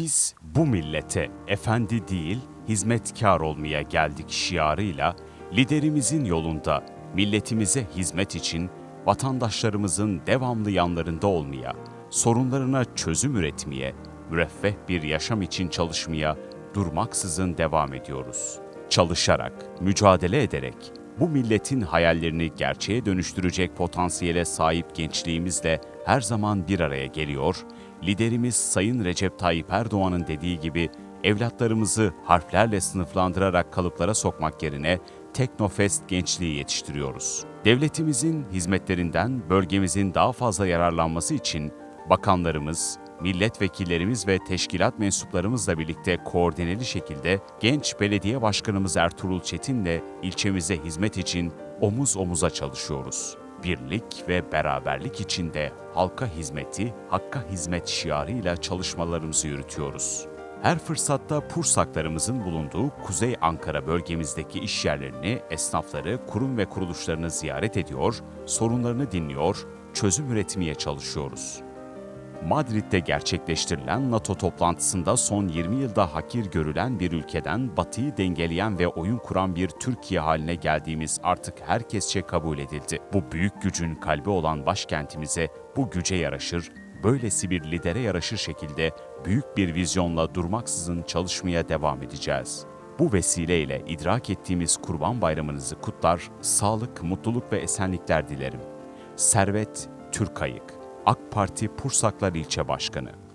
Biz bu millete efendi değil, hizmetkar olmaya geldik şiarıyla liderimizin yolunda milletimize hizmet için vatandaşlarımızın devamlı yanlarında olmaya, sorunlarına çözüm üretmeye, müreffeh bir yaşam için çalışmaya durmaksızın devam ediyoruz. Çalışarak, mücadele ederek bu milletin hayallerini gerçeğe dönüştürecek potansiyele sahip gençliğimizle her zaman bir araya geliyor, liderimiz Sayın Recep Tayyip Erdoğan'ın dediği gibi evlatlarımızı harflerle sınıflandırarak kalıplara sokmak yerine Teknofest gençliği yetiştiriyoruz. Devletimizin hizmetlerinden bölgemizin daha fazla yararlanması için bakanlarımız, milletvekillerimiz ve teşkilat mensuplarımızla birlikte koordineli şekilde genç belediye başkanımız Ertuğrul Çetin'le ilçemize hizmet için omuz omuza çalışıyoruz. Birlik ve beraberlik içinde halka hizmeti, hakka hizmet şiarıyla çalışmalarımızı yürütüyoruz. Her fırsatta Pursaklarımızın bulunduğu Kuzey Ankara bölgemizdeki iş yerlerini, esnafları, kurum ve kuruluşlarını ziyaret ediyor, sorunlarını dinliyor, çözüm üretmeye çalışıyoruz. Madrid'de gerçekleştirilen NATO toplantısında son 20 yılda hakir görülen bir ülkeden batıyı dengeleyen ve oyun kuran bir Türkiye haline geldiğimiz artık herkesçe kabul edildi. Bu büyük gücün kalbi olan başkentimize bu güce yaraşır, böylesi bir lidere yaraşır şekilde büyük bir vizyonla durmaksızın çalışmaya devam edeceğiz. Bu vesileyle idrak ettiğimiz Kurban Bayramınızı kutlar, sağlık, mutluluk ve esenlikler dilerim. Servet Türkayık AK Parti Pursaklar İlçe Başkanı